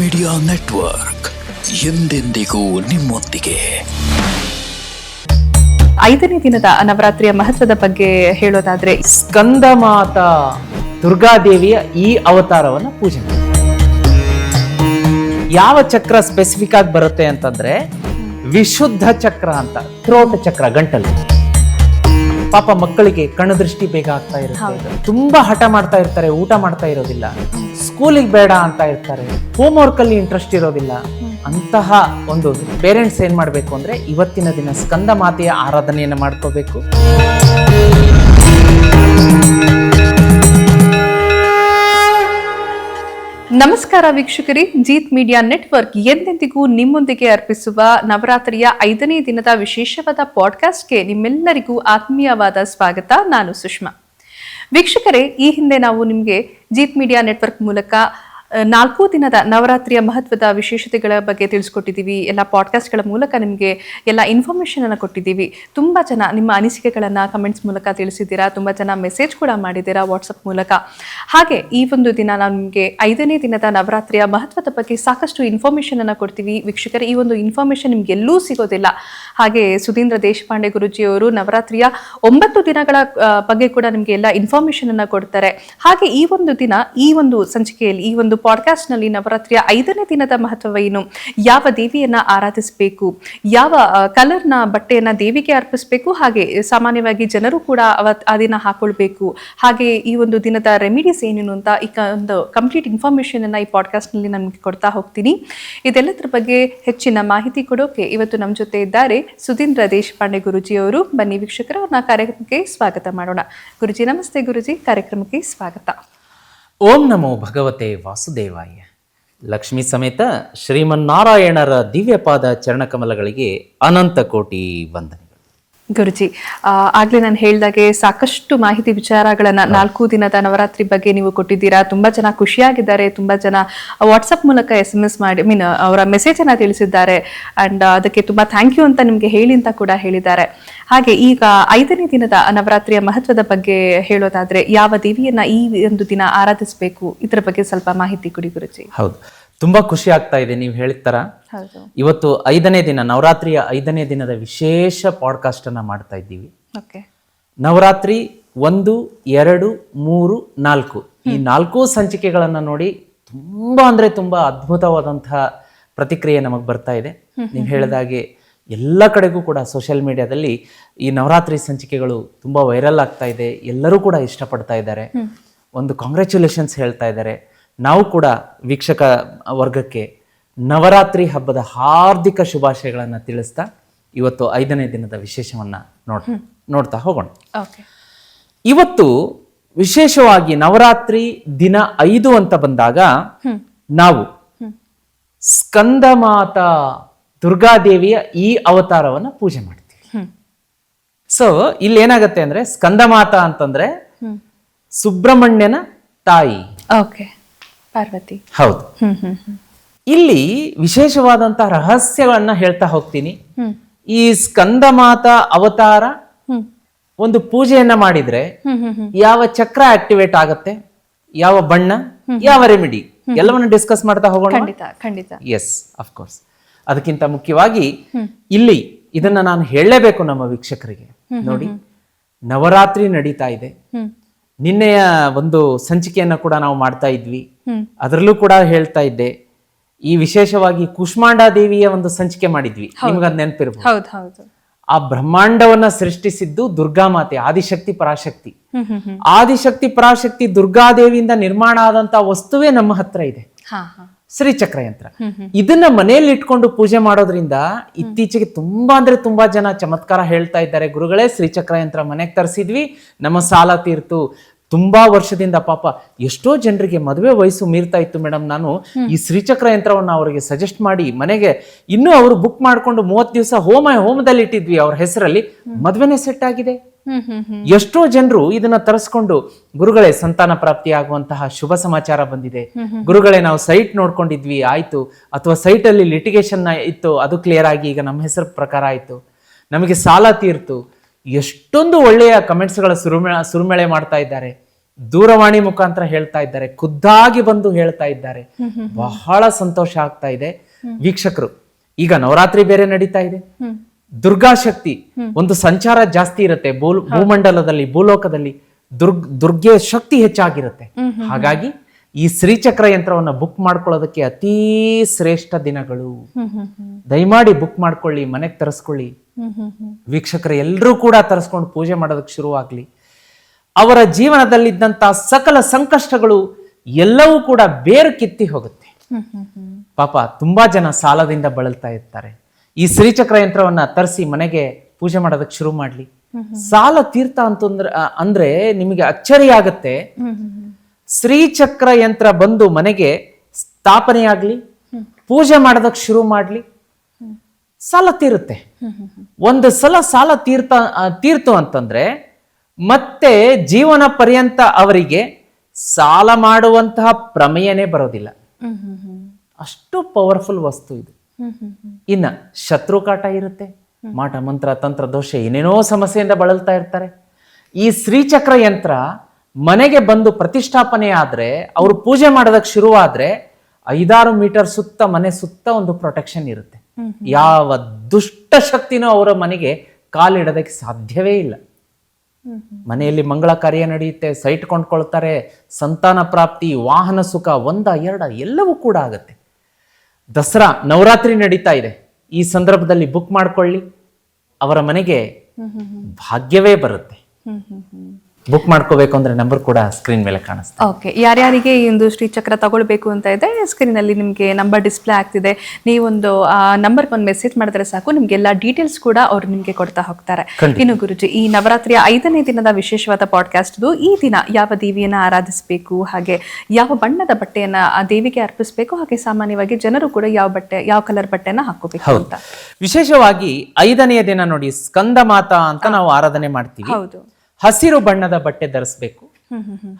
Media network ಎಂದೆಂದಿಗೂ ನಿಮ್ಮೊಂದಿಗೆ. ಐದನೇ ದಿನದ ನವರಾತ್ರಿಯ ಮಹತ್ವದ ಬಗ್ಗೆ ಹೇಳೋದಾದ್ರೆ ಸ್ಕಂದ ಮಾತಾ ದುರ್ಗಾದೇವಿಯ ಈ ಅವತಾರವನ್ನ ಪೂಜೆ ಯಾವ ಚಕ್ರ ಸ್ಪೆಸಿಫಿಕ್ ಆಗಿ ಬರುತ್ತೆ ಅಂತಂದ್ರೆ, ವಿಶುದ್ಧ ಚಕ್ರ ಅಂತ ಥ್ರೋಟ್ ಚಕ್ರ ಗಂಟಲು. ಪಾಪ ಮಕ್ಕಳಿಗೆ ಕಣ್ಣದೃಷ್ಟಿ ಬೇಗ ಆಗ್ತಾ ಇರುತ್ತೆ. ತುಂಬಾ ಹಠ ಮಾಡ್ತಾ ಇರ್ತಾರೆ ಊಟ ಮಾಡ್ತಾ ಇರೋದಿಲ್ಲ. ಸ್ಕೂಲಿಗೆ ಬೇಡ ಅಂತ ಇರ್ತಾರೆ. ಹೋಮ್ ವರ್ಕ್ ಅಲ್ಲಿ ಇಂಟ್ರೆಸ್ಟ್ ಇರೋದಿಲ್ಲ. ಅಂತಹ ಒಂದು ಪೇರೆಂಟ್ಸ್ ಏನ್ ಮಾಡ್ಬೇಕು ಅಂದ್ರೆ ಇವತ್ತಿನ ದಿನ ಸ್ಕಂದ ಮಾತೆಯ ಆರಾಧನೆಯನ್ನು ಮಾಡ್ಕೋಬೇಕು. ನಮಸ್ಕಾರ ವೀಕ್ಷಕರೇ, ಜೀತ್ ಮೀಡಿಯಾ ನೆಟ್ವರ್ಕ್ ಎಂದೆಂದಿಗೂ ನಿಮ್ಮೊಂದಿಗೆ ಅರ್ಪಿಸುವ ನವರಾತ್ರಿಯ ಐದನೇ ದಿನದ ವಿಶೇಷವಾದ ಪಾಡ್ಕಾಸ್ಟ್ಗೆ ನಿಮ್ಮೆಲ್ಲರಿಗೂ ಆತ್ಮೀಯವಾದ ಸ್ವಾಗತ. ನಾನು ಸುಷ್ಮಾ. ವೀಕ್ಷಕರೇ, ಈ ಹಿಂದೆ ನಾವು ನಿಮಗೆ ಜೀತ್ ಮೀಡಿಯಾ ನೆಟ್ವರ್ಕ್ ಮೂಲಕ ನಾಲ್ಕು ದಿನದ ನವರಾತ್ರಿಯ ಮಹತ್ವದ ವಿಶೇಷತೆಗಳ ಬಗ್ಗೆ ತಿಳಿಸ್ಕೊಟ್ಟಿದ್ದೀವಿ. ಎಲ್ಲ ಪಾಡ್ಕಾಸ್ಟ್ಗಳ ಮೂಲಕ ನಿಮಗೆ ಎಲ್ಲ ಇನ್ಫಾರ್ಮೇಷನ್ ಅನ್ನು ಕೊಟ್ಟಿದ್ದೀವಿ. ತುಂಬ ಜನ ನಿಮ್ಮ ಅನಿಸಿಕೆಗಳನ್ನು ಕಮೆಂಟ್ಸ್ ಮೂಲಕ ತಿಳಿಸಿದ್ದೀರಾ? ತುಂಬ ಜನ ಮೆಸೇಜ್ ಕೂಡ ಮಾಡಿದ್ದೀರಾ ವಾಟ್ಸಪ್ ಮೂಲಕ? ಹಾಗೆ ಈ ಒಂದು ದಿನ ನಾವು ನಿಮಗೆ ಐದನೇ ದಿನದ ನವರಾತ್ರಿಯ ಮಹತ್ವದ ಬಗ್ಗೆ ಸಾಕಷ್ಟು ಇನ್ಫಾರ್ಮೇಷನ್ ಅನ್ನು ಕೊಡ್ತೀವಿ. ವೀಕ್ಷಕರ, ಈ ಒಂದು ಇನ್ಫಾರ್ಮೇಷನ್ ನಿಮ್ಗೆ ಎಲ್ಲೂ ಸಿಗೋದಿಲ್ಲ. ಹಾಗೆ ಸುಧೀಂದ್ರ ದೇಶಪಾಂಡೆ ಗುರುಜಿಯವರು ನವರಾತ್ರಿಯ ಒಂಬತ್ತು ದಿನಗಳ ಬಗ್ಗೆ ಕೂಡ ನಿಮಗೆ ಎಲ್ಲ ಇನ್ಫಾರ್ಮೇಷನ್ ಅನ್ನು ಕೊಡ್ತಾರೆ. ಹಾಗೆ ಈ ಒಂದು ದಿನ, ಈ ಒಂದು ಸಂಚಿಕೆಯಲ್ಲಿ, ಈ ಒಂದು ಪಾಡ್ಕಾಸ್ಟ್ನಲ್ಲಿ ನವರಾತ್ರಿಯ ಐದನೇ ದಿನದ ಮಹತ್ವ ಏನು? ಯಾವ ದೇವಿಯನ್ನ ಆರಾಧಿಸಬೇಕು? ಯಾವ ಕಲರ್ನ ಬಟ್ಟೆಯನ್ನ ದೇವಿಗೆ ಅರ್ಪಿಸಬೇಕು? ಹಾಗೆ ಸಾಮಾನ್ಯವಾಗಿ ಜನರು ಕೂಡ ಅವತ್, ಆ ದಿನ ಹಾಕೊಳ್ಬೇಕು. ಹಾಗೆ ಈ ಒಂದು ದಿನದ ರೆಮಿಡೀಸ್ ಏನೇನು ಅಂತ ಈ ಒಂದು ಕಂಪ್ಲೀಟ್ ಇನ್ಫಾರ್ಮೇಷನ್ ಅನ್ನ ಈ ಪಾಡ್ಕಾಸ್ಟ್ನಲ್ಲಿ ನಮ್ಗೆ ಕೊಡ್ತಾ ಹೋಗ್ತೀನಿ. ಇದೆಲ್ಲದರ ಬಗ್ಗೆ ಹೆಚ್ಚಿನ ಮಾಹಿತಿ ಕೊಡೋಕೆ ಇವತ್ತು ನಮ್ಮ ಜೊತೆ ಇದ್ದಾರೆ ಸುಧೀಂದ್ರ ದೇಶಪಾಂಡೆ ಗುರುಜಿ ಅವರು ಬನ್ನಿ ವೀಕ್ಷಕರ, ಅವ್ರನ್ನ ಕಾರ್ಯಕ್ರಮಕ್ಕೆ ಸ್ವಾಗತ ಮಾಡೋಣ. ಗುರುಜಿ, ನಮಸ್ತೆ ಗುರುಜಿ. ಕಾರ್ಯಕ್ರಮಕ್ಕೆ ಸ್ವಾಗತ. ಓಂ ನಮೋ ಭಗವತೆ ವಾಸುದೇವಾಯ. ಲಕ್ಷ್ಮೀ ಸಮೇತ ಶ್ರೀಮನ್ನಾರಾಯಣರ ದಿವ್ಯಪಾದ ಚರಣಕಮಲಗಳಿಗೆ ಅನಂತ ಕೋಟಿ ವಂದನೆ ಗುರುಜಿ ಆಗಲೇ ನಾನು ಹೇಳಿದಾಗೆ ಸಾಕಷ್ಟು ಮಾಹಿತಿ ವಿಚಾರಗಳನ್ನು ನಾಲ್ಕು ದಿನದ ನವರಾತ್ರಿ ಬಗ್ಗೆ ನೀವು ಕೊಟ್ಟಿದ್ದೀರಾ. ತುಂಬಾ ಜನ ಖುಷಿಯಾಗಿದ್ದಾರೆ ತುಂಬಾ ಜನ ವಾಟ್ಸಪ್ ಮೂಲಕ ಎಸ್ ಎಂ ಎಸ್ ಮಾಡಿ ಮೀನ್ ಅವರ ಮೆಸೇಜ್ ಅನ್ನ ತಿಳಿಸಿದ್ದಾರೆ. ಅಂಡ್ ಅದಕ್ಕೆ ತುಂಬಾ ಥ್ಯಾಂಕ್ ಯು ಅಂತ ನಿಮಗೆ ಹೇಳಿ ಅಂತ ಕೂಡ ಹೇಳಿದ್ದಾರೆ. ಹಾಗೆ ಈಗ ಐದನೇ ದಿನದ ನವರಾತ್ರಿಯ ಮಹತ್ವದ ಬಗ್ಗೆ ಹೇಳೋದಾದ್ರೆ ಯಾವ ದೇವಿಯನ್ನ ಈ ಒಂದು ದಿನ ಆರಾಧಿಸಬೇಕು? ಇದರ ಬಗ್ಗೆ ಸ್ವಲ್ಪ ಮಾಹಿತಿ ಕೊಡಿ ಗುರುಜಿ. ಹೌದು. ತುಂಬಾ ಖುಷಿ ಆಗ್ತಾ ಇದೆ ನೀವು ಹೇಳಿದ ತರ. ಹೌದು. ಇವತ್ತು ಐದನೇ ದಿನ ನವರಾತ್ರಿಯ ಐದನೇ ದಿನದ ವಿಶೇಷ ಪಾಡ್ಕಾಸ್ಟ್ ಅನ್ನ ಮಾಡ್ತಾ ಇದ್ದೀವಿ. ನವರಾತ್ರಿ ಒಂದು ಎರಡು ಮೂರು ನಾಲ್ಕು. ಈ ನಾಲ್ಕು ಸಂಚಿಕೆಗಳನ್ನ ನೋಡಿ ತುಂಬಾ ಅಂದ್ರೆ ತುಂಬಾ ಅದ್ಭುತವಾದಂತಹ ಪ್ರತಿಕ್ರಿಯೆ ನಮಗೆ ಬರ್ತಾ ಇದೆ. ನೀವು ಹೇಳಿದಾಗೆ ಎಲ್ಲ ಕಡೆಗೂ ಕೂಡ ಸೋಷಿಯಲ್ ಮೀಡಿಯಾದಲ್ಲಿ ಈ ನವರಾತ್ರಿ ಸಂಚಿಕೆಗಳು ತುಂಬ ವೈರಲ್ ಆಗ್ತಾ ಇದೆ. ಎಲ್ಲರೂ ಕೂಡ ಇಷ್ಟಪಡ್ತಾ ಇದ್ದಾರೆ. ಒಂದು ಕಾಂಗ್ರ್ಯಾಚುಲೇಷನ್ಸ್ ಹೇಳ್ತಾ ಇದ್ದಾರೆ. ನಾವು ಕೂಡ ವೀಕ್ಷಕ ವರ್ಗಕ್ಕೆ ನವರಾತ್ರಿ ಹಬ್ಬದ ಹಾರ್ದಿಕ ಶುಭಾಶಯಗಳನ್ನು ತಿಳಿಸ್ತಾ ಇವತ್ತು ಐದನೇ ದಿನದ ವಿಶೇಷವನ್ನು ನೋಡ್ ನೋಡ್ತಾ ಹೋಗೋಣ. ಇವತ್ತು ವಿಶೇಷವಾಗಿ ನವರಾತ್ರಿ ದಿನ ಐದು ಅಂತ ಬಂದಾಗ ನಾವು ಸ್ಕಂದಮಾತಾ ದುರ್ಗಾದೇವಿಯ ಈ ಅವತಾರವನ್ನ ಪೂಜೆ ಮಾಡ್ತೀವಿ. ಸೊ ಇಲ್ಲಿ ಏನಾಗತ್ತೆ ಅಂದ್ರೆ ಸ್ಕಂದಮಾತಾ ಅಂತಂದ್ರೆ ಸುಬ್ರಹ್ಮಣ್ಯನ ತಾಯಿ. ಓಕೆ ಪಾರ್ವತಿ. ಹೌದು. ಇಲ್ಲಿ ವಿಶೇಷವಾದಂತಹ ರಹಸ್ಯಗಳನ್ನ ಹೇಳ್ತಾ ಹೋಗ್ತೀನಿ. ಈ ಈ ಸ್ಕಂದಮಾತಾ ಅವತಾರ ಒಂದು ಪೂಜೆಯನ್ನ ಮಾಡಿದ್ರೆ ಯಾವ ಚಕ್ರ ಆಕ್ಟಿವೇಟ್ ಆಗತ್ತೆ? ಯಾವ ಬಣ್ಣ? ಯಾವ ರೆಮಿಡಿ? ಎಲ್ಲವನ್ನು ಡಿಸ್ಕಸ್ ಮಾಡ್ತಾ ಹೋಗೋಣ? ಖಂಡಿತ ಖಂಡಿತ. ಎಸ್ ಅಫ್ಕೋರ್ಸ್ ಅದಕ್ಕಿಂತ ಮುಖ್ಯವಾಗಿ ಇಲ್ಲಿ ಇದನ್ನ ನಾನು ಹೇಳಲೇಬೇಕು ನಮ್ಮ ವೀಕ್ಷಕರಿಗೆ. ನೋಡಿ ನವರಾತ್ರಿ ನಡೀತಾ ಇದೆ. ನಿನ್ನೆಯ ಒಂದು ಸಂಚಿಕೆಯನ್ನ ಕೂಡ ನಾವು ಮಾಡ್ತಾ ಇದ್ವಿ. ಅದರಲ್ಲೂ ಕೂಡ ಹೇಳ್ತಾ ಇದ್ದೆ. ಈ ವಿಶೇಷವಾಗಿ ಕುಷ್ಮಾಂಡ ದೇವಿಯ ಒಂದು ಸಂಚಿಕೆ ಮಾಡಿದ್ವಿ. ನಿಮ್ಗದ್ ನೆನಪಿರ್ಬೋದು. ಹೌದು ಹೌದು. ಆ ಬ್ರಹ್ಮಾಂಡವನ್ನ ಸೃಷ್ಟಿಸಿದ್ದು ದುರ್ಗಾ ಮಾತೆ ಆದಿಶಕ್ತಿ ಪರಾಶಕ್ತಿ. ಆದಿಶಕ್ತಿ ಪರಾಶಕ್ತಿ ದುರ್ಗಾದೇವಿಯಿಂದ ನಿರ್ಮಾಣ ಆದಂತ ವಸ್ತುವೇ ನಮ್ಮ ಹತ್ರ ಇದೆ. ಹಾ ಚಕ್ರ ಶ್ರೀಚಕ್ರ ಯಂತ್ರ ಇದನ್ನ ಮನೆಯಲ್ಲಿ ಇಟ್ಕೊಂಡು ಪೂಜೆ ಮಾಡೋದ್ರಿಂದ ಇತ್ತೀಚೆಗೆ ತುಂಬಾ ಅಂದ್ರೆ ತುಂಬಾ ಜನ ಚಮತ್ಕಾರ ಹೇಳ್ತಾ ಇದ್ದಾರೆ. ಗುರುಗಳೇ ಶ್ರೀಚಕ್ರ ಯಂತ್ರ ಮನೆಗೆ ತರಿಸಿದ್ವಿ. ನಮ್ಮ ಸಾಲ ತೀರ್ತು. ತುಂಬಾ ವರ್ಷದಿಂದ ಪಾಪ ಎಷ್ಟೋ ಜನರಿಗೆ ಮದುವೆ ವಯಸ್ಸು ಮೀರ್ತಾ ಇತ್ತು ಮೇಡಮ್ ನಾನು. ಈ ಶ್ರೀಚಕ್ರ ಯಂತ್ರವನ್ನು ಅವರಿಗೆ ಸಜೆಸ್ಟ್ ಮಾಡಿ ಮನೆಗೆ ಇನ್ನೂ ಅವರು ಬುಕ್ ಮಾಡ್ಕೊಂಡು ಮೂವತ್ತು ದಿವಸ ಹೋಮ ಹೋಮದಲ್ಲಿ ಇಟ್ಟಿದ್ವಿ ಅವ್ರ ಹೆಸರಲ್ಲಿ. ಮದುವೆನೇ ಸೆಟ್ ಆಗಿದೆ. ಎಷ್ಟೋ ಜನರು ಇದನ್ನ ತರಿಸ್ಕೊಂಡು ಗುರುಗಳೇ ಸಂತಾನ ಪ್ರಾಪ್ತಿ ಆಗುವಂತಹ ಶುಭ ಸಮಾಚಾರ ಬಂದಿದೆ. ಗುರುಗಳೇ ನಾವು ಸೈಟ್ ನೋಡ್ಕೊಂಡಿದ್ವಿ ಆಯ್ತು. ಅಥವಾ ಸೈಟ್ ಅಲ್ಲಿ ಲಿಟಿಗೇಷನ್ ಇತ್ತು ಅದು ಕ್ಲಿಯರ್ ಆಗಿ ಈಗ ನಮ್ಮ ಹೆಸರು ಪ್ರಕಾರ ಆಯ್ತು. ನಮಗೆ ಸಾಲ ತೀರ್ತು. ಎಷ್ಟೊಂದು ಒಳ್ಳೆಯ ಕಮೆಂಟ್ಸ್ಗಳ ಸುರುಮೆ ಸುರುಮೇಳೆ ಮಾಡ್ತಾ ಇದ್ದಾರೆ. ದೂರವಾಣಿ ಮುಖಾಂತರ ಹೇಳ್ತಾ ಇದ್ದಾರೆ. ಖುದ್ದಾಗಿ ಬಂದು ಹೇಳ್ತಾ ಇದ್ದಾರೆ. ಬಹಳ ಸಂತೋಷ ಆಗ್ತಾ ಇದೆ. ವೀಕ್ಷಕರು ಈಗ ನವರಾತ್ರಿ ಬೇರೆ ನಡೀತಾ ಇದೆ. ದುರ್ಗಾ ಶಕ್ತಿ ಒಂದು ಸಂಚಾರ ಜಾಸ್ತಿ ಇರುತ್ತೆ. ಭೂ- ಭೂಮಂಡಲದಲ್ಲಿ ಭೂಲೋಕದಲ್ಲಿ ದುರ್ಗ್ ದುರ್ಗೆ ಶಕ್ತಿ ಹೆಚ್ಚಾಗಿರುತ್ತೆ. ಹಾಗಾಗಿ ಈ ಶ್ರೀಚಕ್ರ ಯಂತ್ರವನ್ನ ಬುಕ್ ಮಾಡ್ಕೊಳ್ಳೋದಕ್ಕೆ ಅತೀ ಶ್ರೇಷ್ಠ ದಿನಗಳು. ದಯಮಾಡಿ ಬುಕ್ ಮಾಡ್ಕೊಳ್ಳಿ ಮನೆಗೆ ತರಿಸ್ಕೊಳ್ಳಿ. ವೀಕ್ಷಕರ ಎಲ್ಲರೂ ಕೂಡ ತರಿಸ್ಕೊಂಡು ಪೂಜೆ ಮಾಡೋದಕ್ಕೆ ಶುರುವಾಗ್ಲಿ ಅವರ ಜೀವನದಲ್ಲಿದ್ದಂತ ಸಕಲ ಸಂಕಷ್ಟಗಳು ಎಲ್ಲವೂ ಕೂಡ ಬೇರು ಕಿತ್ತಿ ಹೋಗುತ್ತೆ. ಪಾಪ ತುಂಬಾ ಜನ ಸಾಲದಿಂದ ಬಳಲ್ತಾ ಇರ್ತಾರೆ. ಈ ಶ್ರೀಚಕ್ರ ಯಂತ್ರವನ್ನ ತರಿಸಿ ಮನೆಗೆ ಪೂಜೆ ಮಾಡೋದಕ್ಕೆ ಶುರು ಮಾಡ್ಲಿ. ಸಾಲ ತೀರ್ಥ ಅಂತಂದ್ರೆ ಅಂದ್ರೆ ನಿಮಗೆ ಅಚ್ಚರಿ ಆಗತ್ತೆ ಶ್ರೀಚಕ್ರ ಯಂತ್ರ ಬಂದು ಮನೆಗೆ ಸ್ಥಾಪನೆಯಾಗ್ಲಿ, ಪೂಜೆ ಮಾಡೋದಕ್ಕೆ ಶುರು ಮಾಡ್ಲಿ. ಸಾಲ ತೀರುತ್ತೆ. ಒಂದು ಸಲ ಸಾಲ ತೀರ್ಥ ತೀರ್ತು ಅಂತಂದ್ರೆ ಮತ್ತೆ ಜೀವನ ಪರ್ಯಂತ ಅವರಿಗೆ ಸಾಲ ಮಾಡುವಂತಹ ಪ್ರಮೇಯನೇ ಬರೋದಿಲ್ಲ. ಅಷ್ಟು ಪವರ್ಫುಲ್ ವಸ್ತು ಇದು. ಇನ್ನ ಶತ್ರು ಕಾಟ ಇರುತ್ತೆ. ಮಾಟ, ಮಂತ್ರ, ತಂತ್ರ, ದೋಷ ಏನೇನೋ ಸಮಸ್ಯೆಯಿಂದ ಬಳಲ್ತಾ ಇರ್ತಾರೆ. ಈ ಶ್ರೀಚಕ್ರ ಯಂತ್ರ ಮನೆಗೆ ಬಂದು ಪ್ರತಿಷ್ಠಾಪನೆ ಆದ್ರೆ, ಅವರು ಪೂಜೆ ಮಾಡೋದಕ್ಕೆ ಶುರುವಾದ್ರೆ ಐದಾರು ಮೀಟರ್ ಸುತ್ತ ಮನೆ ಸುತ್ತ ಒಂದು ಪ್ರೊಟೆಕ್ಷನ್ ಇರುತ್ತೆ. ಯಾವ ದುಷ್ಟ ಶಕ್ತಿನೂ ಅವರ ಮನೆಗೆ ಕಾಲಿಡೋದಕ್ಕೆ ಸಾಧ್ಯವೇ ಇಲ್ಲ. ಮನೆಯಲ್ಲಿ ಮಂಗಳ ಕಾರ್ಯ ನಡೆಯುತ್ತೆ, ಸೈಟ್ ಕೊಂಡ್ಕೊಳ್ತಾರೆ, ಸಂತಾನ ಪ್ರಾಪ್ತಿ, ವಾಹನ ಸುಖ, ಒಂದ, ಎರಡ ಎಲ್ಲವೂ ಕೂಡ ಆಗುತ್ತೆ. ದಸರಾ ನವರಾತ್ರಿ ನಡೀತಾ ಇದೆ. ಈ ಸಂದರ್ಭದಲ್ಲಿ ಬುಕ್ ಮಾಡ್ಕೊಳ್ಳಿ. ಅವರ ಮನೆಗೆ ಭಾಗ್ಯವೇ ಬರುತ್ತೆ. ಬುಕ್ ಮಾಡ್ಕೋಬೇಕು ಅಂದ್ರೆ ನಂಬರ್ ಕೂಡ ಸ್ಕ್ರೀನ್ ಮೇಲೆ ಕಾಣಿಸ್ತಾ ಓಕೆ ಯಾರ್ಯಾರಿಗೆ ಈ ಒಂದು ಶ್ರೀಚಕ್ರ ತಗೊಳ್ಬೇಕು ಅಂತ ಇದೆ ಸ್ಕ್ರೀನ್ ಅಲ್ಲಿ ನಿಮಗೆ ನಂಬರ್ ಡಿಸ್ಪ್ಲೇ ಆಗ್ತಿದೆ. ನೀವೊಂದು ಆ ನಂಬರ್ ಒಂದು ಮೆಸೇಜ್ ಮಾಡಿದ್ರೆ ಸಾಕು ನಿಮ್ಗೆಲ್ಲ ಡೀಟೇಲ್ಸ್ ಕೂಡ ಅವ್ರು ನಿಮ್ಗೆ ಕೊಡ್ತಾ ಹೋಗ್ತಾರೆ. ಇನ್ನು ಗುರುಜಿ ಈ ನವರಾತ್ರಿಯ ಐದನೇ ದಿನದ ವಿಶೇಷವಾದ ಪಾಡ್ಕಾಸ್ಟ್ ಈ ದಿನ ಯಾವ ದೇವಿಯನ್ನ ಆರಾಧಿಸಬೇಕು ಹಾಗೆ ಯಾವ ಬಣ್ಣದ ಬಟ್ಟೆಯನ್ನ ಆ ದೇವಿಗೆ ಅರ್ಪಿಸಬೇಕು ಹಾಗೆ ಸಾಮಾನ್ಯವಾಗಿ ಜನರು ಕೂಡ ಯಾವ ಬಟ್ಟೆ ಯಾವ ಕಲರ್ ಬಟ್ಟೆನ ಹಾಕೋಬೇಕು ಅಂತ. ವಿಶೇಷವಾಗಿ ಐದನೆಯ ದಿನ ನೋಡಿ ಸ್ಕಂದ ಮಾತಾ ಅಂತ ನಾವು ಆರಾಧನೆ ಮಾಡ್ತೀವಿ. ಹೌದು. ಹಸಿರು ಬಣ್ಣದ ಬಟ್ಟೆ ಧರಿಸ್ಬೇಕು.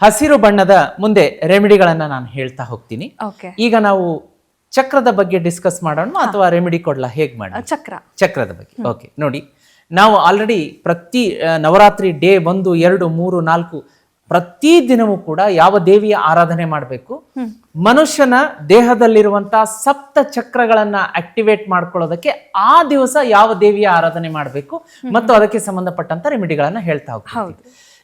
ಹಸಿರು ಬಣ್ಣದ ಮುಂದೆ ರೆಮಿಡಿಗಳನ್ನ ನಾನು ಹೇಳ್ತಾ ಹೋಗ್ತೀನಿ. ಈಗ ನಾವು ಚಕ್ರದ ಬಗ್ಗೆ ಡಿಸ್ಕಸ್ ಮಾಡೋಣ ಅಥವಾ ರೆಮಿಡಿ ಕೊಡ್ಲಾ ಹೇಗೆ ಮಾಡೋಣ? ಚಕ್ರ. ಚಕ್ರದ ಬಗ್ಗೆ. ಓಕೆ ನೋಡಿ. ನಾವು ಆಲ್ರೆಡಿ ಪ್ರತಿ ನವರಾತ್ರಿ ಡೇ ಒಂದು ಎರಡು ಮೂರು ನಾಲ್ಕು ಪ್ರತಿ ದಿನವೂ ಕೂಡ ಯಾವ ದೇವಿಯ ಆರಾಧನೆ ಮಾಡಬೇಕು? ಮನುಷ್ಯನ ದೇಹದಲ್ಲಿರುವಂತಹ ಸಪ್ತ ಚಕ್ರಗಳನ್ನ ಆಕ್ಟಿವೇಟ್ ಮಾಡ್ಕೊಳ್ಳೋದಕ್ಕೆ ಆ ದಿವಸ ಯಾವ ದೇವಿಯ ಆರಾಧನೆ ಮಾಡಬೇಕು? ಮತ್ತು ಅದಕ್ಕೆ ಸಂಬಂಧಪಟ್ಟಂತ ರೆಮಿಡಿಗಳನ್ನ ಹೇಳ್ತಾ ಹೋಗ್ತೀವಿ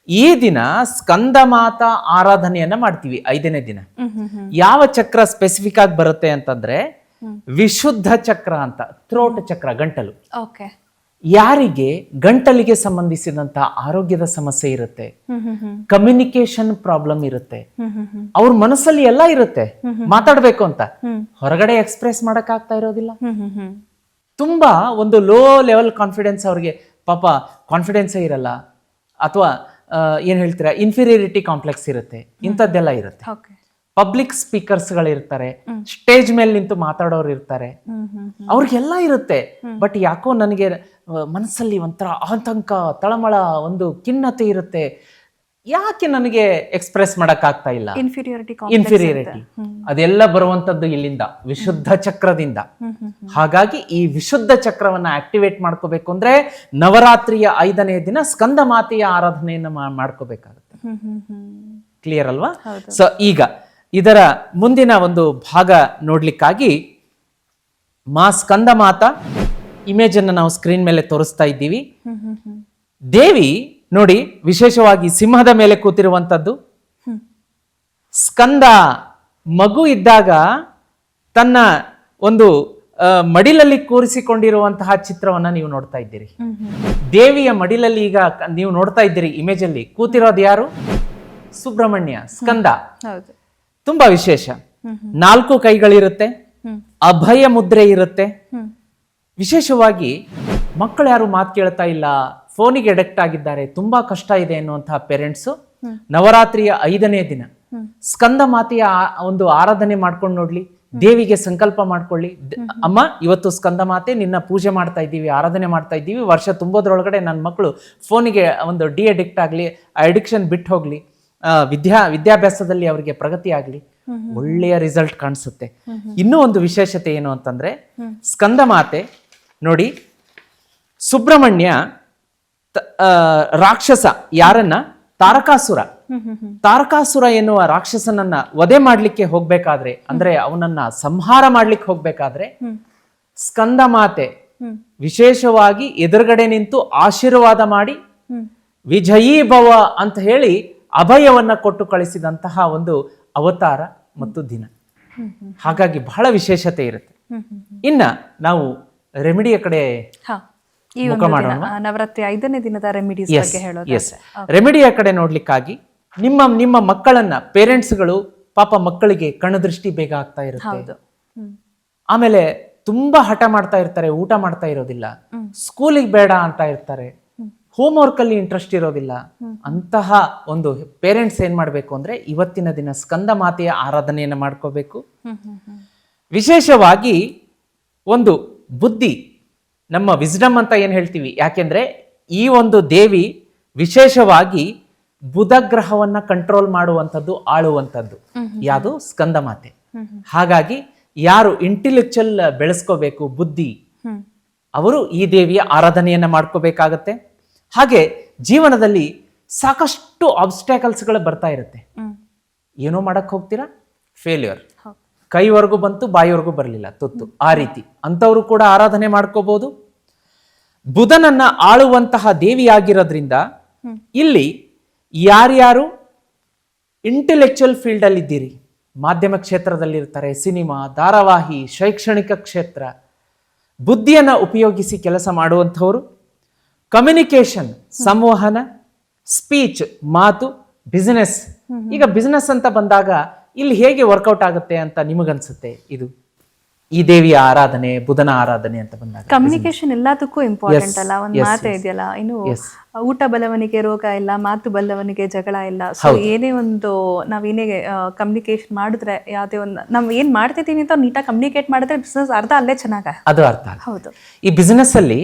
ಈ ದಿನ ಸ್ಕಂದ ಮಾತಾ ಆರಾಧನೆಯನ್ನ ಮಾಡ್ತೀವಿ ಐದನೇ ದಿನ. ಯಾವ ಚಕ್ರ ಸ್ಪೆಸಿಫಿಕ್ ಆಗಿ ಬರುತ್ತೆ ಅಂತಂದ್ರೆ ವಿಶುದ್ಧ ಚಕ್ರ ಅಂತ ಥ್ರೋಟ್ ಚಕ್ರ ಗಂಟಲು. ಓಕೆ. ಯಾರಿಗೆ ಗಂಟಲಿಗೆ ಸಂಬಂಧಿಸಿದಂತ ಆರೋಗ್ಯದ ಸಮಸ್ಯೆ ಇರುತ್ತೆ? ಕಮ್ಯುನಿಕೇಶನ್ ಪ್ರಾಬ್ಲಮ್ ಇರುತ್ತೆ. ಅವ್ರ ಮನಸ್ಸಲ್ಲಿ ಎಲ್ಲ ಇರುತ್ತೆ. ಮಾತಾಡ್ಬೇಕು ಅಂತ. ಹೊರಗಡೆ ಎಕ್ಸ್ಪ್ರೆಸ್ ಮಾಡಕ್ ಆಗ್ತಾ ಇರೋದಿಲ್ಲ ತುಂಬಾ ಒಂದು ಲೋ ಲೆವೆಲ್ ಕಾನ್ಫಿಡೆನ್ಸ್ ಅವ್ರಿಗೆ ಪಾಪ ಕಾನ್ಫಿಡೆನ್ಸೇ ಇರಲ್ಲ. ಅಥವಾ ಏನ್ ಹೇಳ್ತೀರಾ ಇನ್ಫೀರಿಯರಿಟಿ ಕಾಂಪ್ಲೆಕ್ಸ್ ಇರುತ್ತೆ. ಇಂಥದ್ದೆಲ್ಲ ಇರುತ್ತೆ. ಪಬ್ಲಿಕ್ ಸ್ಪೀಕರ್ಸ್ಗಳಿರ್ತಾರೆ ಸ್ಟೇಜ್ ಮೇಲೆ ನಿಂತು ಮಾತಾಡೋರು ಇರ್ತಾರೆ. ಅವ್ರಿಗೆಲ್ಲ ಇರುತ್ತೆ. ಬಟ್ ಯಾಕೋ ನನಗೆ ಮನಸ್ಸಲ್ಲಿ ಒಂಥರ ಆತಂಕ ತಳಮಳ ಒಂದು ಖಿನ್ನತೆ ಇರುತ್ತೆ. ಯಾಕೆ ನನಗೆ ಎಕ್ಸ್ಪ್ರೆಸ್ ಮಾಡಕ್ ಆಗ್ತಾ ಇಲ್ಲ ಇನ್ಫೀರಿಯರಿಟಿ ಇನ್ಫೀರಿಯರಿಟಿ ಅದೆಲ್ಲ ಬರುವಂತದ್ದು ಇಲ್ಲಿಂದ ವಿಶುದ್ಧ ಚಕ್ರದಿಂದ. ಹಾಗಾಗಿ ಈ ವಿಶುದ್ಧ ಚಕ್ರವನ್ನ ಆಕ್ಟಿವೇಟ್ ಮಾಡ್ಕೋಬೇಕು ಅಂದ್ರೆ ನವರಾತ್ರಿಯ ಐದನೇ ದಿನ ಸ್ಕಂದ ಮಾತೆಯ ಆರಾಧನೆಯನ್ನ ಮಾಡ್ಕೋಬೇಕಾಗುತ್ತೆ. ಕ್ಲಿಯರ್ ಅಲ್ವಾ? ಸೊ ಈಗ ಇದರ ಮುಂದಿನ ಒಂದು ಭಾಗ ನೋಡ್ಲಿಕ್ಕಾಗಿ ಮಾ ಸ್ಕಂದ ಮಾತ ಇಮೇಜ್ ಅನ್ನು ನಾವು ಸ್ಕ್ರೀನ್ ಮೇಲೆ ತೋರಿಸ್ತಾ ಇದ್ದೀವಿ. ದೇವಿ ನೋಡಿ ವಿಶೇಷವಾಗಿ ಸಿಂಹದ ಮೇಲೆ ಕೂತಿರುವಂತದ್ದು. ಸ್ಕಂದ ಮಗು ಇದ್ದಾಗ ತನ್ನ ಒಂದು ಮಡಿಲಲ್ಲಿ ಕೂರಿಸಿಕೊಂಡಿರುವಂತಹ ಚಿತ್ರವನ್ನ ನೀವು ನೋಡ್ತಾ ಇದ್ದೀರಿ. ದೇವಿಯ ಮಡಿಲಲ್ಲಿ ಈಗ ನೀವು ನೋಡ್ತಾ ಇದ್ದೀರಿ ಇಮೇಜ್ ಅಲ್ಲಿ. ಕೂತಿರೋದು ಯಾರು? ಸುಬ್ರಹ್ಮಣ್ಯ, ಸ್ಕಂದ. ತುಂಬಾ ವಿಶೇಷ. ನಾಲ್ಕು ಕೈಗಳಿರುತ್ತೆ ಅಭಯ ಮುದ್ರೆ ಇರುತ್ತೆ. ವಿಶೇಷವಾಗಿ ಮಕ್ಕಳು ಯಾರು ಮಾತು ಕೇಳ್ತಾ ಇಲ್ಲ ಫೋನಿಗೆ ಅಡಿಕ್ಟ್ ಆಗಿದ್ದಾರೆ ತುಂಬಾ ಕಷ್ಟ ಇದೆ ಅನ್ನುವಂತಹ ಪೇರೆಂಟ್ಸ್ ನವರಾತ್ರಿಯ ಐದನೇ ದಿನ. ಸ್ಕಂದ ಮಾತೆಯ ಒಂದು ಆರಾಧನೆ ಮಾಡ್ಕೊಂಡು ನೋಡ್ಲಿ ದೇವಿಗೆ ಸಂಕಲ್ಪ ಮಾಡ್ಕೊಳ್ಳಿ. ಅಮ್ಮ ಇವತ್ತು ಸ್ಕಂದ ಮಾತೆ ನಿನ್ನ ಪೂಜೆ ಮಾಡ್ತಾ ಇದ್ದೀವಿ ಆರಾಧನೆ ಮಾಡ್ತಾ ಇದ್ದೀವಿ ವರ್ಷ ತುಂಬೋದ್ರೊಳಗಡೆ ನನ್ನ ಮಕ್ಕಳು ಫೋನಿಗೆ ಒಂದು ಡಿ ಅಡಿಕ್ಟ್ ಆಗಲಿ ಅಡಿಕ್ಷನ್ ಬಿಟ್ಟು ಹೋಗ್ಲಿ. ಆ, ವಿದ್ಯಾ, ವಿದ್ಯಾಭ್ಯಾಸದಲ್ಲಿ ಅವರಿಗೆ ಪ್ರಗತಿ ಆಗಲಿ, ಒಳ್ಳೆಯ ರಿಸಲ್ಟ್ ಕಾಣಿಸುತ್ತೆ. ಇನ್ನೂ ಒಂದು ವಿಶೇಷತೆ ಏನು ಅಂತಂದ್ರೆ, ಸ್ಕಂದ ಮಾತೆ, ನೋಡಿ, ಸುಬ್ರಹ್ಮಣ್ಯ ರಾಕ್ಷಸ ಯಾರನ್ನ? ತಾರಕಾಸುರ. ತಾರಕಾಸುರ ಎನ್ನುವ ರಾಕ್ಷಸನನ್ನ ವಧೆ ಮಾಡ್ಲಿಕ್ಕೆ ಹೋಗ್ಬೇಕಾದ್ರೆ, ಅಂದ್ರೆ ಅವನನ್ನ ಸಂಹಾರ ಮಾಡ್ಲಿಕ್ಕೆ ಹೋಗ್ಬೇಕಾದ್ರೆ, ಸ್ಕಂದ ಮಾತೆ ವಿಶೇಷವಾಗಿ ಎದುರುಗಡೆ ನಿಂತು ಆಶೀರ್ವಾದ ಮಾಡಿ ವಿಜಯೀ ಭವ ಅಂತ ಹೇಳಿ ಅಭಯವನ್ನ ಕೊಟ್ಟು ಕಳಿಸಿದಂತಹ ಒಂದು ಅವತಾರ ಮತ್ತು ದಿನ. ಹಾಗಾಗಿ ಬಹಳ ವಿಶೇಷತೆ ಇರುತ್ತೆ. ಇನ್ನ ನಾವು ರೆಮಿಡಿಯ ಕಡೆ? ನವರಾತ್ರಿ ಐದನೇ ದಿನದ ರೆಮಿಡಿ ರೆಮಿಡಿಯ ಕಡೆ ನೋಡ್ಲಿಕ್ಕಾಗಿ ನಿಮ್ಮ ನಿಮ್ಮ ಮಕ್ಕಳನ್ನ ಪೇರೆಂಟ್ಸ್ಗಳು ಪಾಪ ಮಕ್ಕಳಿಗೆ ಕಣ್ಣು ಬೇಗ ಆಗ್ತಾ ಇರುತ್ತೆ. ಆಮೇಲೆ ತುಂಬಾ ಹಠ ಮಾಡ್ತಾ ಇರ್ತಾರೆ ಊಟ ಮಾಡ್ತಾ ಇರೋದಿಲ್ಲ. ಸ್ಕೂಲಿಗೆ ಬೇಡ ಅಂತ ಇರ್ತಾರೆ. ಹೋಮ್ ವರ್ಕ್ ಅಲ್ಲಿ ಇಂಟ್ರೆಸ್ಟ್ ಇರೋದಿಲ್ಲ. ಅಂತಹ ಒಂದು ಪೇರೆಂಟ್ಸ್ ಏನ್ ಮಾಡ್ಬೇಕು ಅಂದ್ರೆ ಇವತ್ತಿನ ದಿನ ಸ್ಕಂದ ಮಾತೆಯ ಆರಾಧನೆಯನ್ನ ಮಾಡ್ಕೋಬೇಕು. ವಿಶೇಷವಾಗಿ ಒಂದು ಬುದ್ಧಿ ನಮ್ಮ ವಿಸ್ಡಮ್ ಅಂತ ಏನು ಹೇಳ್ತೀವಿ? ಯಾಕೆಂದ್ರೆ ಈ ಒಂದು ದೇವಿ ವಿಶೇಷವಾಗಿ ಬುಧ ಗ್ರಹವನ್ನ ಕಂಟ್ರೋಲ್ ಮಾಡುವಂಥದ್ದು ಆಳುವಂಥದ್ದು. ಯಾವುದು? ಸ್ಕಂದ ಮಾತೆ. ಹಾಗಾಗಿ ಯಾರು ಇಂಟೆಲೆಕ್ಚುಯಲ್ ಬೆಳೆಸ್ಕೋಬೇಕು ಬುದ್ಧಿ ಅವರು ಈ ದೇವಿಯ ಆರಾಧನೆಯನ್ನ ಮಾಡ್ಕೋಬೇಕಾಗತ್ತೆ. ಹಾಗೆ ಜೀವನದಲ್ಲಿ ಸಾಕಷ್ಟು ಆಬ್ಸ್ಟ್ಯಾಕಲ್ಸ್ಗಳು ಬರ್ತಾ ಇರುತ್ತೆ. ಏನೋ ಮಾಡಕ್ ಹೋಗ್ತೀರಾ? ಫೇಲ್ಯೂರ್ ಕೈವರೆಗೂ ಬಂತು ಬಾಯಿವರೆಗೂ ಬರಲಿಲ್ಲ ತುತ್ತು. ಆ ರೀತಿ. ಅಂಥವರು ಕೂಡ ಆರಾಧನೆ ಮಾಡ್ಕೋಬಹುದು ಬುಧನನ್ನ ಆಳುವಂತಹ ದೇವಿಯಾಗಿರೋದ್ರಿಂದ ಇಲ್ಲಿ ಯಾರ್ಯಾರು ಇಂಟೆಲೆಕ್ಚುಯಲ್ ಫೀಲ್ಡ್ ಅಲ್ಲಿ ಇದ್ದೀರಿ ಮಾಧ್ಯಮ ಕ್ಷೇತ್ರದಲ್ಲಿ ಇರ್ತಾರೆ ಸಿನಿಮಾ ಧಾರಾವಾಹಿ ಶೈಕ್ಷಣಿಕ ಕ್ಷೇತ್ರ. ಬುದ್ಧಿಯನ್ನ ಉಪಯೋಗಿಸಿ ಕೆಲಸ ಮಾಡುವಂಥವ್ರು ಕಮ್ಯುನಿಕೇಶನ್ ಸಂವಹನ ಸ್ಪೀಚ್ ಮಾತು ಬಿಸ್ನೆಸ್ ಈಗ ಬಿಸ್ನೆಸ್ ಅಂತ ಬಂದಾಗ ಇಲ್ಲಿ ಹೇಗೆ ವರ್ಕೌಟ್ ಆಗುತ್ತೆ ಅಂತ ನಿಮಗನ್ಸುತ್ತೆ ಇದು? ಈ ದೇವಿಯ ಆರಾಧನೆ ಬುಧನ ಆರಾಧನೆ ಅಂತ ಬಂದಾಗ ಕಮ್ಯುನಿಕೇಶನ್ ಎಲ್ಲದಕ್ಕೂ ಇಂಪಾರ್ಟೆಂಟ್ ಅಲ್ಲ? ಒಂದು ಮಾತು ಇದೆಯಲ್ಲ? ಇನ್ನು. ಊಟ ಬಲವನಿಗೆ ರೋಗ ಇಲ್ಲ ಮಾತು ಬಲ್ಲವನಿಗೆ ಜಗಳ ಇಲ್ಲ. ಸೊ ಏನೇ ಒಂದು ನಾವೇನೇ ಕಮ್ಯುನಿಕೇಶನ್ ಮಾಡಿದ್ರೆ ಯಾವುದೇ ಒಂದು ನಾವು ಏನ್ ಮಾಡ್ತಿದ್ದೀನಿ ಅಂತ ನೀಟಾಗಿ ಕಮ್ಯುನಿಕೇಟ್ ಮಾಡಿದ್ರೆ ಬಿಸ್ನೆಸ್ ಅರ್ಧ ಅಲ್ಲೇ ಚೆನ್ನಾಗ ಅದು ಅರ್ಥ. ಹೌದು. ಈ ಬಿಸ್ನೆಸ್ ಅಲ್ಲಿ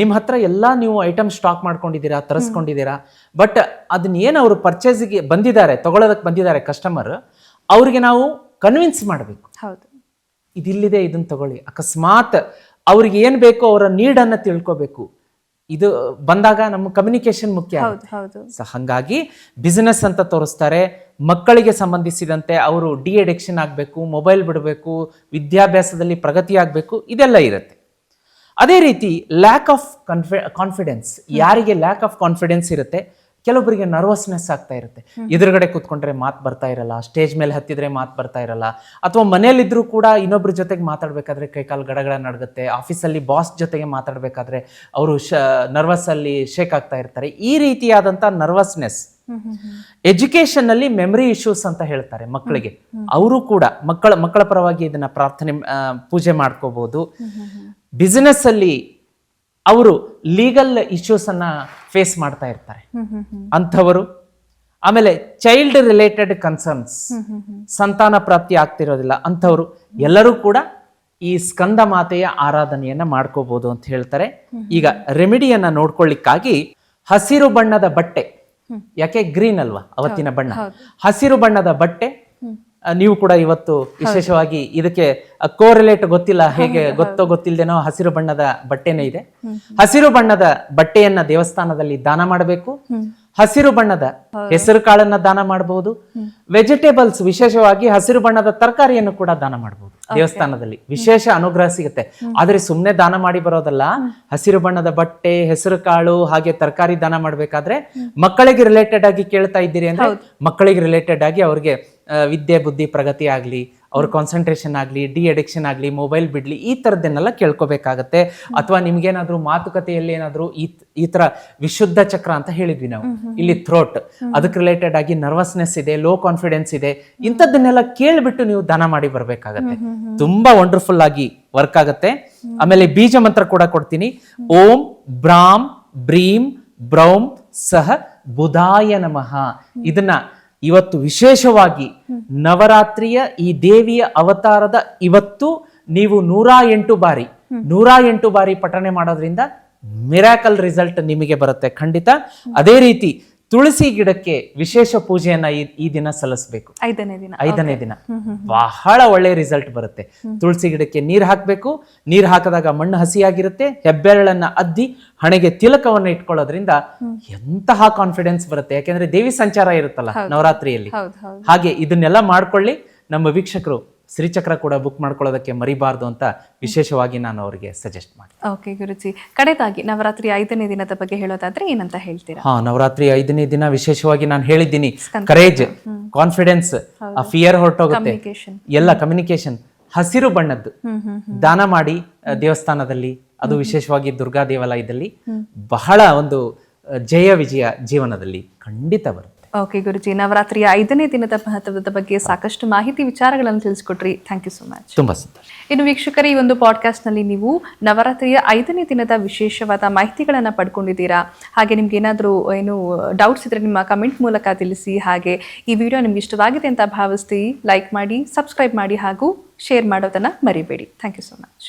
ನಿಮ್ಮ ಹತ್ರ ಎಲ್ಲ ನೀವು ಐಟಮ್ ಸ್ಟಾಕ್ ಮಾಡ್ಕೊಂಡಿದ್ದೀರಾ ತರಿಸ್ಕೊಂಡಿದ್ದೀರಾ ಬಟ್ ಅದನ್ನ ಏನು ಅವರು ಪರ್ಚೇಸಿಗೆ ಬಂದಿದ್ದಾರೆ ತಗೊಳ್ಳೋದಕ್ಕೆ ಬಂದಿದ್ದಾರೆ ಕಸ್ಟಮರ್ ಅವ್ರಿಗೆ ನಾವು ಕನ್ವಿನ್ಸ್ ಮಾಡಬೇಕು. ಹೌದು. ಇದಿಲ್ಲಿದೆ ಇದನ್ನ ತಗೊಳ್ಳಿ. ಅಕಸ್ಮಾತ್ ಅವ್ರಿಗೆ ಏನು ಬೇಕೋ ಅವರ ನೀಡನ್ನು ತಿಳ್ಕೋಬೇಕು. ಇದು ಬಂದಾಗ ನಮ್ಮ ಕಮ್ಯುನಿಕೇಶನ್ ಮುಖ್ಯ ಆಗುತ್ತೆ. ಹೌದು ಹೌದು. ಸೊ ಹಾಗಾಗಿ ಬಿಸ್ನೆಸ್ ಅಂತ ತೋರಿಸ್ತಾರೆ. ಮಕ್ಕಳಿಗೆ ಸಂಬಂಧಿಸಿದಂತೆ ಅವರು ಡಿ ಅಡಿಕ್ಷನ್ ಆಗಬೇಕು ಮೊಬೈಲ್ ಬಿಡಬೇಕು ವಿದ್ಯಾಭ್ಯಾಸದಲ್ಲಿ ಪ್ರಗತಿ ಆಗಬೇಕು ಇದೆಲ್ಲ ಇರುತ್ತೆ. ಅದೇ ರೀತಿ ಲ್ಯಾಕ್ ಆಫ್ ಕಾನ್ಫಿ ಕಾನ್ಫಿಡೆನ್ಸ್ ಯಾರಿಗೆ ಲ್ಯಾಕ್ ಆಫ್ ಕಾನ್ಫಿಡೆನ್ಸ್ ಇರುತ್ತೆ? ಕೆಲವೊಬ್ಬರಿಗೆ ನರ್ವಸ್ನೆಸ್ ಆಗ್ತಾ ಇರುತ್ತೆ. ಎದುರುಗಡೆ ಕೂತ್ಕೊಂಡ್ರೆ ಮಾತು ಬರ್ತಾ ಇರಲ್ಲ ಸ್ಟೇಜ್ ಮೇಲೆ ಹತ್ತಿದ್ರೆ ಮಾತು ಬರ್ತಾ ಇರಲ್ಲ ಅಥವಾ ಮನೇಲಿದ್ರೂ ಕೂಡ ಇನ್ನೊಬ್ಬರ ಜೊತೆಗೆ ಮಾತಾಡಬೇಕಾದ್ರೆ ಕೈಕಾಲು ಗಡಗಡ ನಡಗುತ್ತೆ ಆಫೀಸಲ್ಲಿ ಬಾಸ್ ಜೊತೆಗೆ ಮಾತಾಡಬೇಕಾದ್ರೆ ಅವರು ಶ ನರ್ವಸ್ಸಲ್ಲಿ ಶೇಕ್ ಆಗ್ತಾ ಇರ್ತಾರೆ. ಈ ರೀತಿಯಾದಂಥ ನರ್ವಸ್ನೆಸ್ ಎಜುಕೇಶನ್ ಅಲ್ಲಿ ಮೆಮರಿ ಇಶ್ಯೂಸ್ ಅಂತ ಹೇಳ್ತಾರೆ ಮಕ್ಕಳಿಗೆ. ಅವರು ಕೂಡ ಮಕ್ಕಳ ಮಕ್ಕಳ ಪರವಾಗಿ ಇದನ್ನ ಪ್ರಾರ್ಥನೆ ಪೂಜೆ ಮಾಡ್ಕೋಬಹುದು ಬಿಸಿನೆಸ್ ಅಲ್ಲಿ ಅವರು ಲೀಗಲ್ ಇಶ್ಯೂಸ್ ಅನ್ನ ಫೇಸ್ ಮಾಡ್ತಾ ಇರ್ತಾರೆ. ಅಂಥವರು. ಆಮೇಲೆ ಚೈಲ್ಡ್ ರಿಲೇಟೆಡ್ ಕನ್ಸರ್ನ್ಸ್ ಸಂತಾನ ಪ್ರಾಪ್ತಿ ಆಗ್ತಿರೋದಿಲ್ಲ ಅಂಥವರು. ಎಲ್ಲರೂ ಕೂಡ ಈ ಸ್ಕಂದ ಮಾತೆಯ ಆರಾಧನೆಯನ್ನ ಮಾಡ್ಕೋಬಹುದು ಅಂತ ಹೇಳ್ತಾರೆ. ಈಗ ರೆಮಿಡಿಯನ್ನ ನೋಡ್ಕೊಳ್ಳಿಕ್ಕಾಗಿ ಹಸಿರು ಬಣ್ಣದ ಬಟ್ಟೆ. ಯಾಕೆ? ಗ್ರೀನ್ ಅಲ್ವಾ? ಅವತ್ತಿನ ಬಣ್ಣ. ಹಸಿರು ಬಣ್ಣದ ಬಟ್ಟೆ ನೀವು ಕೂಡ ಇವತ್ತು ವಿಶೇಷವಾಗಿ ಇದಕ್ಕೆ ಕೋರಿಲೇಟ್ ಗೊತ್ತಿಲ್ಲ ಹೇಗೆ ಗೊತ್ತೋ ಗೊತ್ತಿಲ್ಲದೇನೋ ಹಸಿರು ಬಣ್ಣದ ಬಟ್ಟೆನೇ ಇದೆ. ಹಸಿರು ಬಣ್ಣದ ಬಟ್ಟೆಯನ್ನ ದೇವಸ್ಥಾನದಲ್ಲಿ ದಾನ ಮಾಡಬೇಕು. ಹಸಿರು ಬಣ್ಣದ ಹೆಸರು ಕಾಳನ್ನ ದಾನ ಮಾಡಬಹುದು. ವೆಜಿಟೇಬಲ್ಸ್ ವಿಶೇಷವಾಗಿ ಹಸಿರು ಬಣ್ಣದ ತರಕಾರಿಯನ್ನು ಕೂಡ ದಾನ ಮಾಡಬಹುದು ದೇವಸ್ಥಾನದಲ್ಲಿ. ವಿಶೇಷ ಅನುಗ್ರಹ ಸಿಗುತ್ತೆ. ಆದ್ರೆ ಸುಮ್ಮನೆ ದಾನ ಮಾಡಿ ಬರೋದಲ್ಲ. ಹಸಿರು ಬಣ್ಣದ ಬಟ್ಟೆ ಹೆಸರು ಕಾಳು ಹಾಗೆ ತರಕಾರಿ ದಾನ ಮಾಡ್ಬೇಕಾದ್ರೆ ಮಕ್ಕಳಿಗೆ ರಿಲೇಟೆಡ್ ಆಗಿ ಕೇಳ್ತಾ ಇದ್ದೀರಿ ಅಂದ್ರೆ ಮಕ್ಕಳಿಗೆ ರಿಲೇಟೆಡ್ ಆಗಿ ಅವ್ರಿಗೆ ವಿದ್ಯೆ ಬುದ್ಧಿ ಪ್ರಗತಿ ಆಗಲಿ ಅವ್ರ ಕಾನ್ಸಂಟ್ರೇಷನ್ ಆಗಲಿ ಡಿ ಅಡಿಕ್ಷನ್ ಆಗಲಿ ಮೊಬೈಲ್ ಬಿಡ್ಲಿ ಈ ಥರದ್ದನ್ನೆಲ್ಲ ಕೇಳ್ಕೋಬೇಕಾಗತ್ತೆ. ಅಥವಾ ನಿಮ್ಗೇನಾದ್ರೂ ಮಾತುಕತೆಯಲ್ಲಿ ಏನಾದರೂ ಈ ಈ ತರ ವಿಶುದ್ಧ ಚಕ್ರ ಅಂತ ಹೇಳಿದ್ವಿ ನಾವು. ಇಲ್ಲಿ ಥ್ರೋಟ್ ಅದಕ್ಕೆ ರಿಲೇಟೆಡ್ ಆಗಿ ನರ್ವಸ್ನೆಸ್ ಇದೆ ಲೋ ಕಾನ್ಫಿಡೆನ್ಸ್ ಇದೆ ಇಂಥದ್ದನ್ನೆಲ್ಲ ಕೇಳಿಬಿಟ್ಟು ನೀವು ದಾನ ಮಾಡಿ ಬರಬೇಕಾಗತ್ತೆ. ತುಂಬಾ ವಂಡರ್ಫುಲ್ ಆಗಿ ವರ್ಕ್ ಆಗುತ್ತೆ. ಆಮೇಲೆ ಬೀಜ ಮಂತ್ರ ಕೂಡ ಕೊಡ್ತೀನಿ. ಓಂ ಬ್ರಾಂ ಬ್ರೀಂ ಬ್ರೌಂ ಸಹ ಬುಧಾಯ ನಮಃ. ಇದನ್ನ ಇವತ್ತು ವಿಶೇಷವಾಗಿ ನವರಾತ್ರಿಯ ಈ ದೇವಿಯ ಅವತಾರದ ಇವತ್ತು ನೀವು ನೂರ ಎಂಟು ಬಾರಿ ನೂರ ಎಂಟು ಬಾರಿ ಪಠಣೆ ಮಾಡೋದ್ರಿಂದ ಮಿರಾಕಲ್ ರಿಸಲ್ಟ್ ನಿಮಗೆ ಬರುತ್ತೆ ಖಂಡಿತ. ಅದೇ ರೀತಿ ತುಳಸಿ ಗಿಡಕ್ಕೆ ವಿಶೇಷ ಪೂಜೆಯನ್ನ ಈ ದಿನ ಸಲ್ಲಿಸಬೇಕು. ಐದನೇ ದಿನ. ಐದನೇ ದಿನ. ಬಹಳ ಒಳ್ಳೆ ರಿಸಲ್ಟ್ ಬರುತ್ತೆ. ತುಳಸಿ ಗಿಡಕ್ಕೆ ನೀರ್ ಹಾಕ್ಬೇಕು. ನೀರ್ ಹಾಕಿದಾಗ ಮಣ್ಣು ಹಸಿಯಾಗಿರುತ್ತೆ. ಹೆಬ್ಬೆರಳನ್ನ ಅದ್ದಿ ಹಣೆಗೆ ತಿಲಕವನ್ನ ಇಟ್ಕೊಳ್ಳೋದ್ರಿಂದ ಎಂತಹ ಕಾನ್ಫಿಡೆನ್ಸ್ ಬರುತ್ತೆ. ಯಾಕೆಂದ್ರೆ ದೇವಿ ಸಂಚಾರ ಇರುತ್ತಲ್ಲ ನವರಾತ್ರಿಯಲ್ಲಿ. ಹಾಗೆ ಇದನ್ನೆಲ್ಲ ಮಾಡ್ಕೊಳ್ಳಿ. ನಮ್ಮ ವೀಕ್ಷಕರು ಶ್ರೀಚಕ್ರ ಕೂಡ ಬುಕ್ ಮಾಡ್ಕೊಳ್ಳೋದಕ್ಕೆ ಮರಿಬಾರ್ದು ಅಂತ ವಿಶೇಷವಾಗಿ ನಾನು ಅವರಿಗೆ ಸಜೆಸ್ಟ್ ಮಾಡಿ ಓಕೆ ಗುರುಜಿ. ಕಡೆದಾಗಿ ನವರಾತ್ರಿ ಐದನೇ ದಿನದ ಬಗ್ಗೆ ಹೇಳೋದಾದ್ರೆ ಏನಂತ ಹೇಳ್ತೀರಾ? ಹಾ ನವರಾತ್ರಿ ಐದನೇ ದಿನ ವಿಶೇಷವಾಗಿ ನಾನು ಹೇಳಿದ್ದೀನಿ. ಕರೇಜ್ ಕಾನ್ಫಿಡೆನ್ಸ್ ಆ ಫಿಯರ್ ಹೊರಟೋಗುತ್ತೆ. ಎಲ್ಲ ಕಮ್ಯುನಿಕೇಶನ್ ಹಸಿರು ಬಣ್ಣದ್ದು. ದಾನ ಮಾಡಿ ದೇವಸ್ಥಾನದಲ್ಲಿ ಅದು ವಿಶೇಷವಾಗಿ ದುರ್ಗಾ ದೇವಾಲಯದಲ್ಲಿ ಬಹಳ ಒಂದು ಜಯ ವಿಜಯ ಜೀವನದಲ್ಲಿ ಖಂಡಿತ ಬರುತ್ತೆ. ಓಕೆ ಗುರುಜಿ ನವರಾತ್ರಿಯ ಐದನೇ ದಿನದ ಮಹತ್ವದ ಬಗ್ಗೆ ಸಾಕಷ್ಟು ಮಾಹಿತಿ ವಿಚಾರಗಳನ್ನು ತಿಳಿಸ್ಕೊಟ್ರಿ. ಥ್ಯಾಂಕ್ ಯು ಸೊ ಮಚ್ ತುಂಬ ಸಂತೋಷ. ಇನ್ನು ವೀಕ್ಷಕರ ಈ ಒಂದು ಪಾಡ್ಕಾಸ್ಟ್ನಲ್ಲಿ ನೀವು ನವರಾತ್ರಿಯ ಐದನೇ ದಿನದ ವಿಶೇಷವಾದ ಮಾಹಿತಿಗಳನ್ನು ಪಡ್ಕೊಂಡಿದ್ದೀರಾ? ಹಾಗೆ ನಿಮ್ಗೆ ಏನಾದರೂ ಏನು ಡೌಟ್ಸ್ ಇದ್ರೆ ನಿಮ್ಮ ಕಮೆಂಟ್ ಮೂಲಕ ತಿಳಿಸಿ. ಹಾಗೆ ಈ ವಿಡಿಯೋ ನಿಮ್ಗೆ ಇಷ್ಟವಾಗಿದೆ ಅಂತ ಭಾವಿಸ್ತೀವಿ ಲೈಕ್ ಮಾಡಿ ಸಬ್ಸ್ಕ್ರೈಬ್ ಮಾಡಿ ಹಾಗೂ ಶೇರ್ ಮಾಡೋದನ್ನು ಮರಿಬೇಡಿ. Thank you so much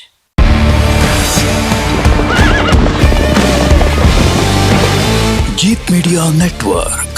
media network